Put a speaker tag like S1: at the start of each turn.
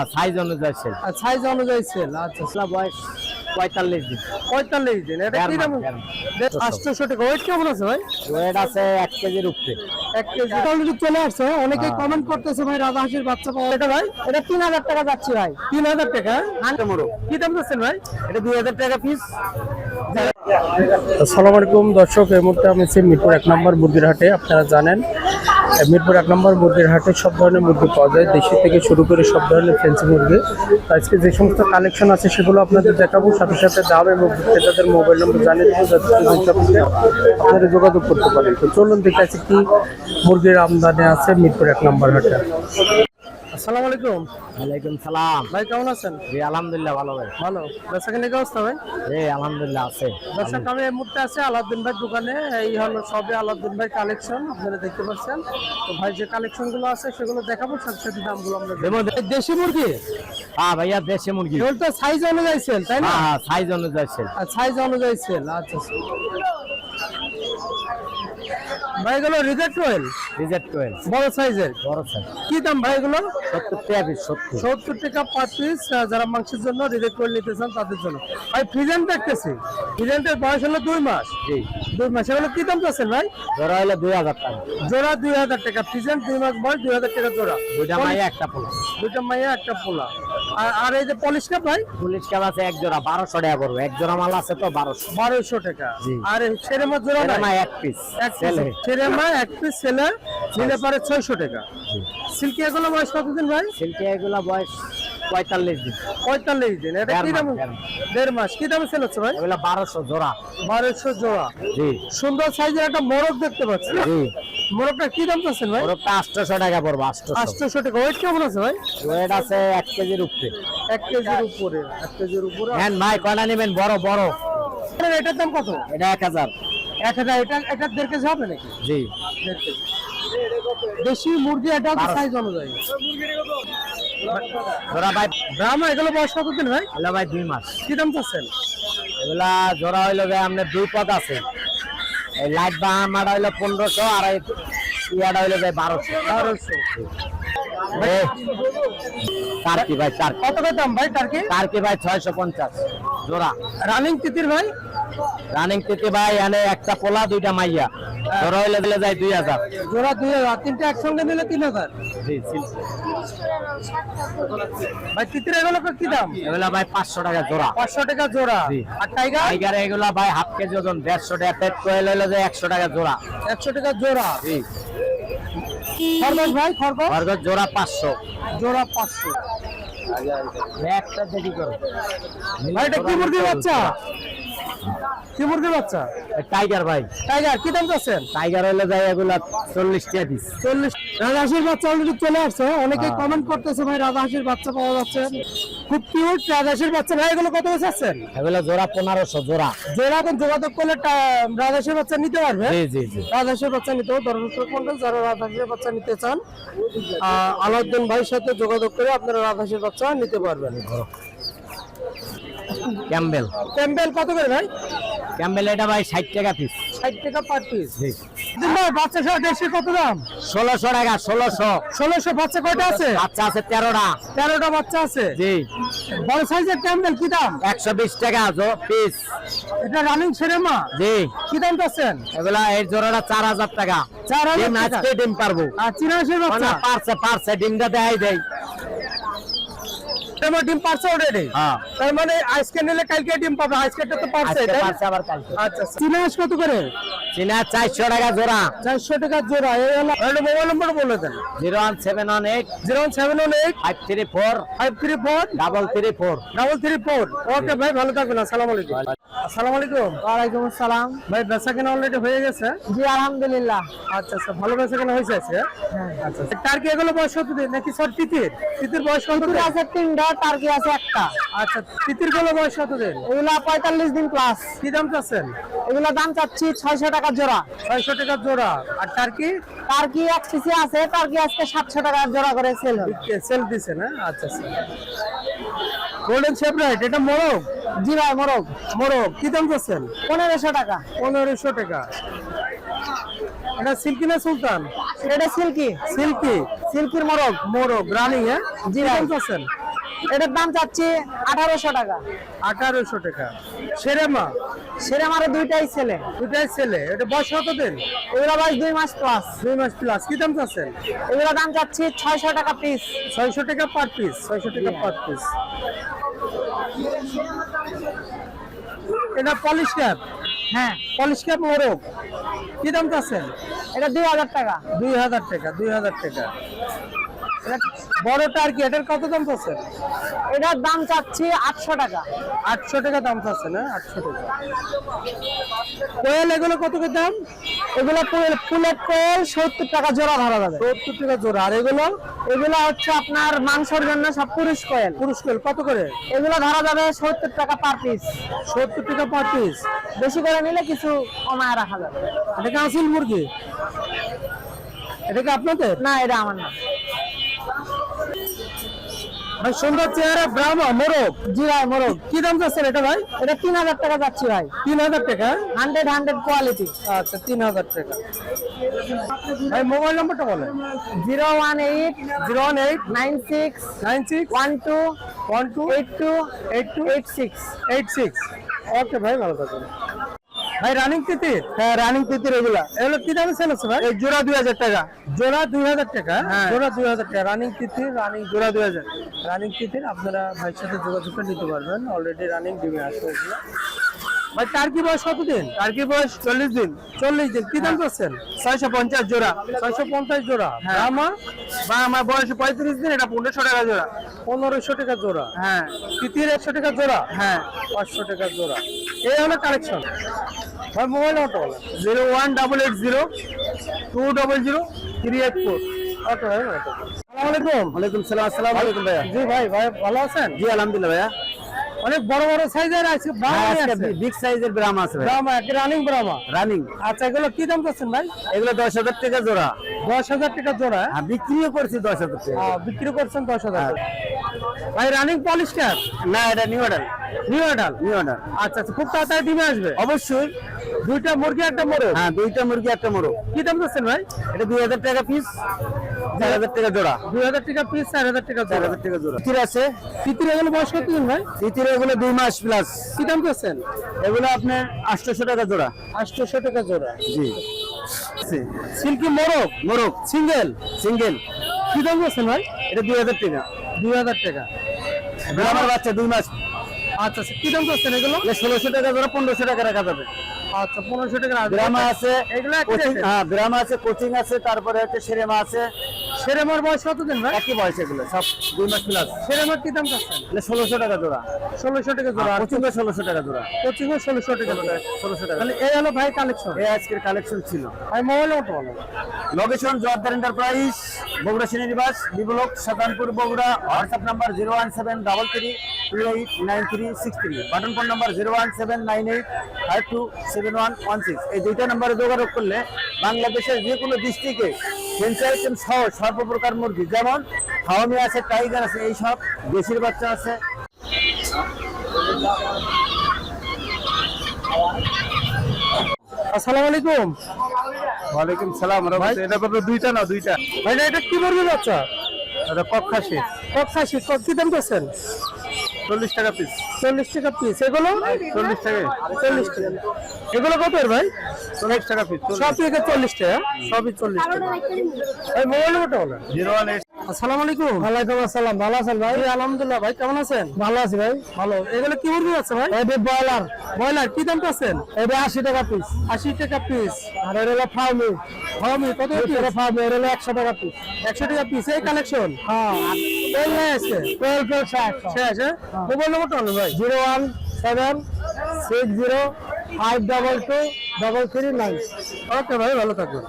S1: হ্যাঁ সাইজ অনুযায়ী sell
S2: size অনুযায়ী সেল আচ্ছা।
S1: বয়স পঁয়তাল্লিশ দিন।
S2: পঁয়তাল্লিশ দিন এটা কি দাম? আটশোশো টাকা। ওয়েট কেমন আছে ভাই?
S1: ওয়েট আছে এক কেজির উপরে।
S2: এক কেজি অলরেডি চলে আসছে অনেকে
S1: হ্যাঁ।
S2: কমেন্ট করতেছে ভাই রাজা হাসির বাচ্চা পাওয়া এটা ভাই? এটা তিন হাজার টাকা যাচ্ছে ভাই। তিন হাজার টাকা? কি দাম যাচ্ছেন ভাই?
S1: এটা দুই হাজার টাকা পিস
S2: আসসালামু আলাইকুম দর্শক এই মুহূর্তে আমি মিরপুর এক নম্বর মুরগির হাটে। আপনারা জানেন মিরপুর এক নম্বর মুরগির হাটে সব ধরনের মুরগি পাওয়া যায়। দেশি থেকে শুরু করে সব ধরনের ফ্যান্সি মুরগি। আজকে যে সমস্ত কালেকশন আছে সেগুলো আপনাদের দেখাবো। সাথে সাথে দাম এবং ক্রেতাদের মোবাইল নম্বর জানিয়ে দেবো যাতে আপনারা যোগাযোগ করতে পারেন। তো চলুন দেখে আছে কি মুরগির আমদানি আছে মিরপুর এক নম্বর হাটে। আসসালামু আলাইকুম।
S1: ওয়ালাইকুম সালাম।
S2: ভাই কেমন আছেন?
S1: জি আলহামদুলিল্লাহ ভালো ভাই।
S2: ভালো। বেচা কি অবস্থা ভাই?
S1: জি আলহামদুলিল্লাহ আছে।
S2: দর্শক আমি এই মুহূর্তে আছি আলাউদ্দিন ভাই দোকানে। এই হলো সবে আলাউদ্দিন ভাই কালেকশন আপনারা দেখতে পাচ্ছেন। তো ভাই যে কালেকশনগুলো আছে সেগুলো দেখাবো সাথে সাথে দামগুলো আমরা দেশি মুরগি?
S1: হ্যাঁ ভাইয়া দেশি মুরগি।
S2: তো সাইজ অনুযায়ী সেল তাই না?
S1: হ্যাঁ সাইজ অনুযায়ী সেল
S2: সাইজ অনুযায়ী সেল আচ্ছা আচ্ছা। ভাই এগুলো রিজেক্ট ওয়েল
S1: রিজেক্ট কোয়েল
S2: বড় সাইজের?
S1: বড় সাইজ।
S2: কি দাম ভাই এগুলো?
S1: সত্তর টাকা পিস সত্তর।
S2: সত্তর টাকা পার পিস যারা মাংসের জন্য রিজেক্ট ওয়েল নিতে চান তাদের জন্য। ভাই ফ্রিজেন্ট দেখতেছি। ফ্রিজেন্টের বয়স হলো দুই মাস।
S1: জি।
S2: দুই মাস। এগুলো কি দাম চাচ্ছেন ভাই?
S1: ধরা হলো দুই হাজার টাকা।
S2: জোড়া দুই হাজার টাকা। প্রেজেন্ট দুই মাস বয়স দুই হাজার টাকা জোড়া।
S1: দুইটা মাইয়া একটা পোলা।
S2: দুইটা মাইয়া একটা পোলা। আর এই যে পলিশ কাপ ভাই?
S1: পুলিশ কাপ আছে এক জোড়া বারোশো টাকা পড়বে। এক জোড়া মাল আছে তো বারোশো।
S2: বারোশো টাকা। আর ছেড়ে মাছ জোড়া
S1: মা এক পিস ছেলে।
S2: ছেড়ে মা এক পিস ছেলে নিলে পারে ছয়শো টাকা। সিল্কি এগুলো বয়স কতদিন ভাই?
S1: সিল্কি এগুলা বয়স পঁয়তাল্লিশ দিন।
S2: পঁয়তাল্লিশ দিন। এটা কি দাম?
S1: দেড় মাস।
S2: কি দামে সেল হচ্ছে ভাই?
S1: এগুলা বারোশো জোড়া।
S2: বারোশো জোড়া।
S1: জি।
S2: সুন্দর সাইজের একটা মোরগ দেখতে পাচ্ছি।
S1: জি।
S2: মোরগটা কি দাম চাচ্ছেন ভাই?
S1: ওরটা আটশোশো টাকা পড়বে আটশোশো।
S2: আটশোশো টাকা। ওয়েট কেমন আছে ভাই?
S1: ওয়েট আছে এক কেজির উপরে।
S2: এক কেজির উপরে। এক কেজির উপরে।
S1: হ্যাঁ ভাই কয়টা নেবেন? বড় বড়।
S2: এটার দাম কত?
S1: এটা এক হাজার।
S2: এক হাজার। এটা এটা দেড় কেজি হবে নাকি?
S1: জি।
S2: দেড় কেজি। দেশি মুরগি এটা সাইজ অনুযায়ী।
S1: জোড়া ভাই
S2: ব্রাহ্মা এগুলো বয়স কতদিন ভাই?
S1: ভাই দুই মাস।
S2: কি দাম চাচ্ছেন?
S1: এগুলা জোড়া হইল ভাই আপনার দুই পদ আছে। এই লাইট হইল পনেরোশো আর এই ইয়াটা হইল ভাই বারোশো।
S2: বারোশো।
S1: টার্কি ভাই টার্কি।
S2: কত করে দাম ভাই টার্কি?
S1: টার্কি ভাই ছয়শো পঞ্চাশ জোড়া।
S2: রানিং তিতির ভাই?
S1: রানিং তিতি ভাই এনে একটা পোলা দুইটা মাইয়া। জোড়া হইলে দিলে যায় দুই হাজার।
S2: জোড়া দুই হাজার তিনটে একসঙ্গে নিলে তিন হাজার। ভাই তিতির এগুলো কি দাম?
S1: এগুলা ভাই পাঁচশো টাকা জোড়া।
S2: পাঁচশো টাকা জোড়া। আর টাইগার?
S1: টাইগার এগুলা ভাই হাফ কেজি ওজন দেড়শো টাকা। পেট কোয়েল হইল যে একশো টাকা জোড়া।
S2: একশো টাকা জোড়া।
S1: জি।
S2: খরগোশ ভাই খরগোশ?
S1: বর্গ জোড়া পাঁচশো।
S2: জোড়া পাঁচশো।
S1: একটা দেখি করো
S2: ভাই এটা কি মুরগির বাচ্চা? কি মুরগির বাচ্চা?
S1: টাইগার ভাই।
S2: টাইগার কি দাম চাচ্ছেন?
S1: টাইগার হইলে যায় এগুলা চল্লিশ টাকা পিস
S2: চল্লিশ রাজহাঁসের বাচ্চা অলরেডি চলে আসছে অনেকে
S1: হ্যাঁ।
S2: কমেন্ট করতেছে ভাই রাজহাঁসের বাচ্চা পাওয়া যাচ্ছে। খুব কিউট রাজহাঁসের বাচ্চা। ভাই এগুলো কত বেচাচ্ছেন
S1: এগুলা জোড়া পনেরোশো জোড়া।
S2: যারা এখন যোগাযোগ করলে রাজহাঁসের বাচ্চা নিতে পারবে।
S1: জি জি জি।
S2: রাজহাঁসের বাচ্চা নিতে হবে দর্শক মন্ডল যারা রাজহাঁসের বাচ্চা নিতে চান আলাউদ্দিন ভাইয়ের সাথে যোগাযোগ করে আপনারা রাজহাঁসের বাচ্চা নিতে পারবেন।
S1: ক্যাম্বেল
S2: ক্যাম্বেল কত করে ভাই?
S1: ক্যাম্বেল এটা ভাই ষাট টাকা পিস
S2: ষাট টাকা পার পিস বাচ্চা সহ দেশে কত দাম?
S1: ষোলোশো টাকা ষোলোশো।
S2: ষোলোশো বাচ্চা কয়টা আছে?
S1: বাচ্চা আছে তেরোটা।
S2: তেরোটা বাচ্চা আছে?
S1: জি।
S2: বড় সাইজের ক্যাম্বেল কি দাম?
S1: একশো বিশ টাকা জো পিস
S2: এটা রানিং ছেড়ে মা
S1: জি।
S2: কি দাম পাচ্ছেন
S1: এগুলা এই জোড়াটা চার হাজার টাকা।
S2: চার হাজার
S1: ডিম পারব।
S2: আর চিনাশের বাচ্চা?
S1: পারছে পারছে ডিমটা দেয় দেয়
S2: আমার ডিম পারছে অলরেডি
S1: হ্যাঁ।
S2: তার মানে আজকে নিলে কালকে ডিম পাবে আজকে তো পারছে?
S1: পারছে আবার কালকে।
S2: আচ্ছা চিনাশ কত করে?
S1: চিনা চারশো টাকা জোড়া।
S2: চারশো টাকা জোড়া এই হলো একটা মোবাইল নম্বর বলে দেন।
S1: Zero one seven one eight.
S2: Zero seven one eight.
S1: Five three four.
S2: Five three four.
S1: Double three four.
S2: Double three four. Okay ভাই ভালো থাকবেন আসসালামু আলাইকুম। আসসালামু আলাইকুম।
S3: ওয়ালাইকুম আসসালাম।
S2: ভাই বেচা কেনা অলরেডি হয়ে গেছে?
S3: জি আলহামদুলিল্লাহ।
S2: আচ্ছা আচ্ছা ভালো বেচা কেনা হয়েছে
S3: হ্যাঁ।
S2: আচ্ছা আচ্ছা। টার্কি এগুলো বয়স কত দিন? নাকি সর তিতির? তিতির বয়স কত দিন?
S3: আছে তিনটা টার্কি আছে একটা।
S2: আচ্ছা তিতিরগুলো বয়স কত দিন?
S3: এগুলা পঁয়তাল্লিশ দিন প্লাস
S2: কি দাম চাচ্ছেন?
S3: এগুলা দাম চাচ্ছি ছয়শো টাকা জোড়া।
S2: ছয়শো টাকা জোড়া। আর টার্কি
S3: টার্কি এক সিসি আছে টার্কি আজকে সাতশো টাকা জোড়া করে সেল
S2: সেল দিছে না? আচ্ছা আচ্ছা। গোল্ডেন শেপরাইট এটা মোরগ
S3: জি ভাই মোরগ
S2: মোরগ। কি দাম চাচ্ছেন?
S3: পনেরোশো টাকা।
S2: পনেরোশো টাকা। এটা সিল্কি না সুলতান?
S3: এটা সিল্কি।
S2: সিল্কি?
S3: সিল্কির মোরগ।
S2: মোরগ রানিং হ্যাঁ?
S3: জি ভাই।
S2: চাচ্ছেন?
S3: এটার দাম চাচ্ছি আঠারোশো টাকা।
S2: আঠারোশো টাকা। সেরেমা?
S3: সেরে মারে দুইটাই ছেলে।
S2: দুটাই ছেলে। এটা বয়স কত দিন
S3: এগুলো বয়স দুই মাস প্লাস
S2: দুই মাস প্লাস কি দাম চাচ্ছেন?
S3: এগুলো দাম চাচ্ছি ছয়শো টাকা পিস
S2: ছয়শো টাকা পার পিস ছয়শো টাকা পার পিস এটা পলিশ ক্যাপ।
S3: হ্যাঁ
S2: পলিশ ক্যাপ মোরগ। কি দাম চাচ্ছেন?
S3: এটা দুই হাজার টাকা।
S2: দুই হাজার টাকা দুই হাজার টাকা। এটা বড় টার্কি এটার কত দাম চাচ্ছেন
S3: এটার দাম চাচ্ছি আটশো টাকা।
S2: আটশো টাকা দাম চাচ্ছে না? আটশো টাকা। কোয়েল এগুলো কত করে দাম?
S3: এগুলো ফুলের কোয়েল সত্তর টাকা জোড়া ধরা যাবে।
S2: সত্তর টাকা জোড়া। আর এগুলো?
S3: এগুলো হচ্ছে আপনার মাংসের জন্য সব পুরুষ কোয়েল।
S2: পুরুষ কোয়েল কত করে?
S3: এগুলো ধরা যাবে সত্তর টাকা পার পিস।
S2: সত্তর টাকা পার পিস।
S3: বেশি করে নিলে কিছু কমায় রাখা যাবে।
S2: এটা কি আসিল মুরগি? এটা কি আপনাদের?
S3: না এটা আমার না।
S2: ভাই সুন্দর চেহারা ব্রাহ্মা মোরগ।
S3: জি ভাই মোরগ।
S2: কি দাম চাচ্ছেন এটা ভাই?
S3: এটা তিন হাজার টাকা যাচ্ছি ভাই।
S2: তিন হাজার টাকা?
S3: হান্ড্রেড হান্ড্রেড কোয়ালিটি
S2: আচ্ছা তিন হাজার টাকা। ভাই মোবাইল নাম্বারটা বলেন।
S3: Zero one eight
S2: zero one eight
S3: nine six
S2: nine six
S3: one two
S2: one two
S3: eight two
S2: eight two
S3: eight six.
S2: Eight six. Okay ভাই ভালো থাকুন ভাই রানিং তিতির
S3: হ্যাঁ রানিং তিতির এগুলা
S2: এগুলো কি দামে সেল হচ্ছে ভাই?
S3: জোড়া দুই হাজার টাকা।
S2: জোড়া দুই হাজার টাকা?
S3: হ্যাঁ।
S2: জোড়া দুই হাজার টাকা। রানিং তিথি রানিং জোড়া দুই হাজার। রানিং তিথির আপনারা ভাইয়ের সাথে যোগাযোগ করে নিতে পারবেন। অলরেডি রানিং ডিমে আসবে এগুলো। ভাই টার্কি বয়স কত দিন
S3: টার্কি বয়স? চল্লিশ দিন।
S2: চল্লিশ দিন। কি দাম চাচ্ছেন?
S3: ছয়শো পঞ্চাশ জোড়া।
S2: ছয়শো পঞ্চাশ জোড়া।
S3: হ্যাঁ।
S2: আমার
S3: বা আমার বয়স পঁয়ত্রিশ দিন এটা পনেরোশো টাকা জোড়া।
S2: পনেরোশো টাকা জোড়া।
S3: হ্যাঁ।
S2: তিতির একশো টাকা জোড়া?
S3: হ্যাঁ।
S2: পাঁচশো টাকা জোড়া। এই হলো কালেকশন ভাই মোবাইল বলেন
S3: zero one double eight zero two double zero three eight four.
S2: ভাই ভালো থাকুন। আলাইকুম
S4: ওয়ালাইকুম সালাম আসসালামু আলাইকুম ভাইয়া।
S2: জি ভাই ভাই ভালো আছেন?
S4: জি আলহামদুলিল্লাহ ভাইয়া।
S2: অনেক বড় বড় সাইজের আছে আছে।
S4: বিগ সাইজের ব্রাহ্ম আছে
S2: ব্রাহ্মা একটা রানিং ব্রাহ্মা
S4: রানিং
S2: আচ্ছা এগুলো কি দাম চাচ্ছেন ভাই?
S4: এগুলো দশ হাজার টাকা জোড়া।
S2: দশ হাজার টাকা জোড়া
S4: হ্যাঁ? বিক্রিও করছি দশ হাজার টাকা।
S2: বিক্রি করছেন দশ হাজার ভাই রানিং পলিশ
S4: না এটা new order
S2: new order
S4: new order
S2: আচ্ছা আচ্ছা খুব তাড়াতাড়ি ডিমে আসবে?
S4: অবশ্যই।
S2: দুইটা মুরগি একটা মোরগ?
S4: হ্যাঁ দুইটা মুরগি একটা মোরগ।
S2: কি দাম ভাই?
S4: এটা দুই হাজার টাকা পিস চার হাজার টাকা জোড়া।
S2: দুই হাজার টাকা পিস চার হাজার টাকা
S4: চার হাজার টাকা জোড়া। তিতির আছে?
S2: তিতির এগুলো বয়স কত দিন ভাই?
S4: তিতির এগুলো দুই মাস প্লাস
S2: কি দাম চাচ্ছেন?
S4: এগুলো আপনার আটশোশো টাকা জোড়া।
S2: আটশোশো টাকা জোড়া।
S4: জি।
S2: সিল্কি মোরগ?
S4: মোরগ।
S2: সিঙ্গেল?
S4: সিঙ্গেল।
S2: কি দাম চাচ্ছেন ভাই?
S4: এটা দুই হাজার টাকা।
S2: দুই হাজার টাকা।
S4: আমার বাচ্চা দুই মাস।
S2: আচ্ছা আচ্ছা। কি দাম চাচ্ছেন এগুলো?
S4: ষোলোশো টাকা ধরো পনেরোশো টাকা রাখা যাবে।
S2: আচ্ছা পনেরোশো টাকা
S4: গ্রামা আছে
S2: এগুলো?
S4: হ্যাঁ গ্রামা আছে কোচিং আছে তারপরে হচ্ছে সিনেমা আছে।
S2: সেরেমার বয়স কত দিন ভাই?
S4: একই বয়স এগুলো সব দুই মাস প্লাস
S2: সেরেমার কি দাম চাচ্ছেন?
S4: এটা ষোলোশো টাকা জোড়া।
S2: ষোলোশো টাকা জোড়া
S4: কোচিং ষোলোশো টাকা জোড়া।
S2: কোচিং ষোলোশো টাকা জোড়া।
S4: ষোলোশো টাকা।
S2: তাহলে এই হলো ভাই কালেকশন
S4: এই আজকের কালেকশন ছিল।
S2: ভাই মোবাইল নাম্বার বলো।
S4: Location Joardar enterprise Bogura শ্রেণীনিবাস B block Satanpur Bogura. WhatsApp number zero one seven double three two eight nine three six three button phone number zero one seven nine eight five two seven one one six এই দুইটা নাম্বারে যোগাযোগ করলে বাংলাদেশের যে কোনো ডিস্ট্রিক্টে fancy item সহ সর্বপ্রকার মুরগি। যেমন হাওয়ামি আছে টাইগার আছে এই সব দেশির বাচ্চা আছে।
S2: আসসালামু আলাইকুম।
S4: ওয়ালাইকুম সালাম
S2: ভাই।
S4: এটা পাবে দুইটা না দুইটা?
S2: ভাই না, এটা কি মুরগি বাচ্চা?
S4: এটা কক্ষাশি
S2: কক্ষাশি কি দাম চাচ্ছেন
S4: চল্লিশ টাকা পিস
S2: চল্লিশ টাকা পিস এগুলো?
S4: চল্লিশ টাকা।
S2: চল্লিশ টাকা। এগুলো কত ভাই?
S4: চল্লিশ টাকা পিস
S2: সব থেকে চল্লিশ টাকা? সবই চল্লিশ টাকা। ভাই মোবাইল নাম্বারটা বলেন
S4: জিরো ওয়ান এইট
S2: আসসালামু আলাইকুম। ওয়ালাইকুম আসসালাম। ভালো আছেন ভাই? আলহামদুলিল্লাহ ভাই কেমন আছেন? ভালো আছি ভাই। ভালো। এগুলো কি মুরগি আছে ভাই? এটা ব্রয়লার। ব্রয়লার কি দাম আছেন এটা আশি টাকা পিস আশি টাকা পিস আর এটা হলো ফার্মি। ফার্মি কত পিস ফার্মি এটা হলো একশো টাকা পিস একশো টাকা পিস এই কালেকশন হ্যাঁ। নাই আছে টুয়েলভ টুয়েলভ শেষ শেষ হ্যাঁ? মোবাইল নাম্বারটা বলেন ভাই। Zero one seven six zero five double two double three nine okay ভাই ভালো থাকবেন।